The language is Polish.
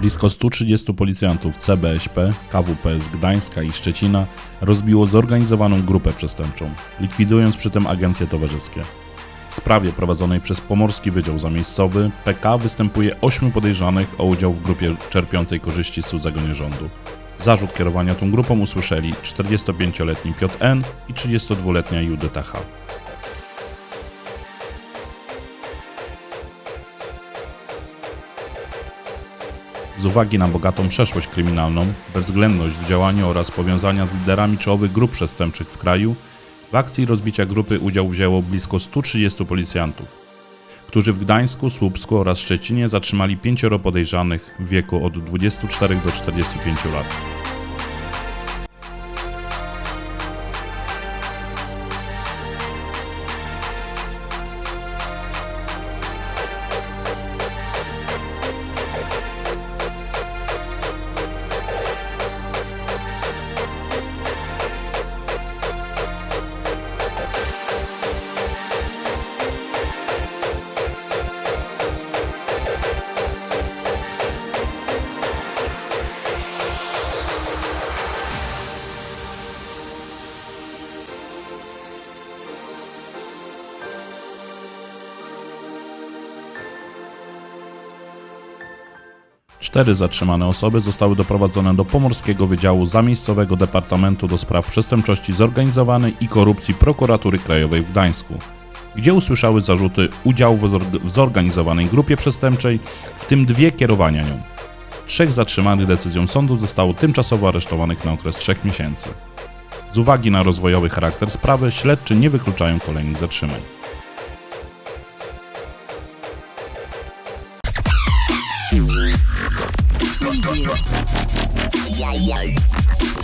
Blisko 130 policjantów CBŚP, KWP z Gdańska i Szczecina rozbiło zorganizowaną grupę przestępczą, likwidując przy tym agencje towarzyskie. W sprawie prowadzonej przez Pomorski Wydział Zamiejscowy PK występuje 8 podejrzanych o udział w grupie czerpiącej korzyści z cudzego nierządu. Zarzut kierowania tą grupą usłyszeli 45-letni Piotr N. i 32-letnia Judyta H. Z uwagi na bogatą przeszłość kryminalną, bezwzględność w działaniu oraz powiązania z liderami czołowych grup przestępczych w kraju, w akcji rozbicia grupy udział wzięło blisko 130 policjantów, którzy w Gdańsku, Słupsku oraz Szczecinie zatrzymali pięcioro podejrzanych w wieku od 24 do 45 lat. Cztery zatrzymane osoby zostały doprowadzone do Pomorskiego Wydziału Zamiejscowego Departamentu do Spraw Przestępczości Zorganizowanej i Korupcji Prokuratury Krajowej w Gdańsku, gdzie usłyszały zarzuty udziału w zorg- w zorganizowanej grupie przestępczej, w tym dwie kierowania nią. Trzech zatrzymanych decyzją sądu zostało tymczasowo aresztowanych na okres trzech miesięcy. Z uwagi na rozwojowy charakter sprawy, śledczy nie wykluczają kolejnych zatrzymań. Yeah, yeah.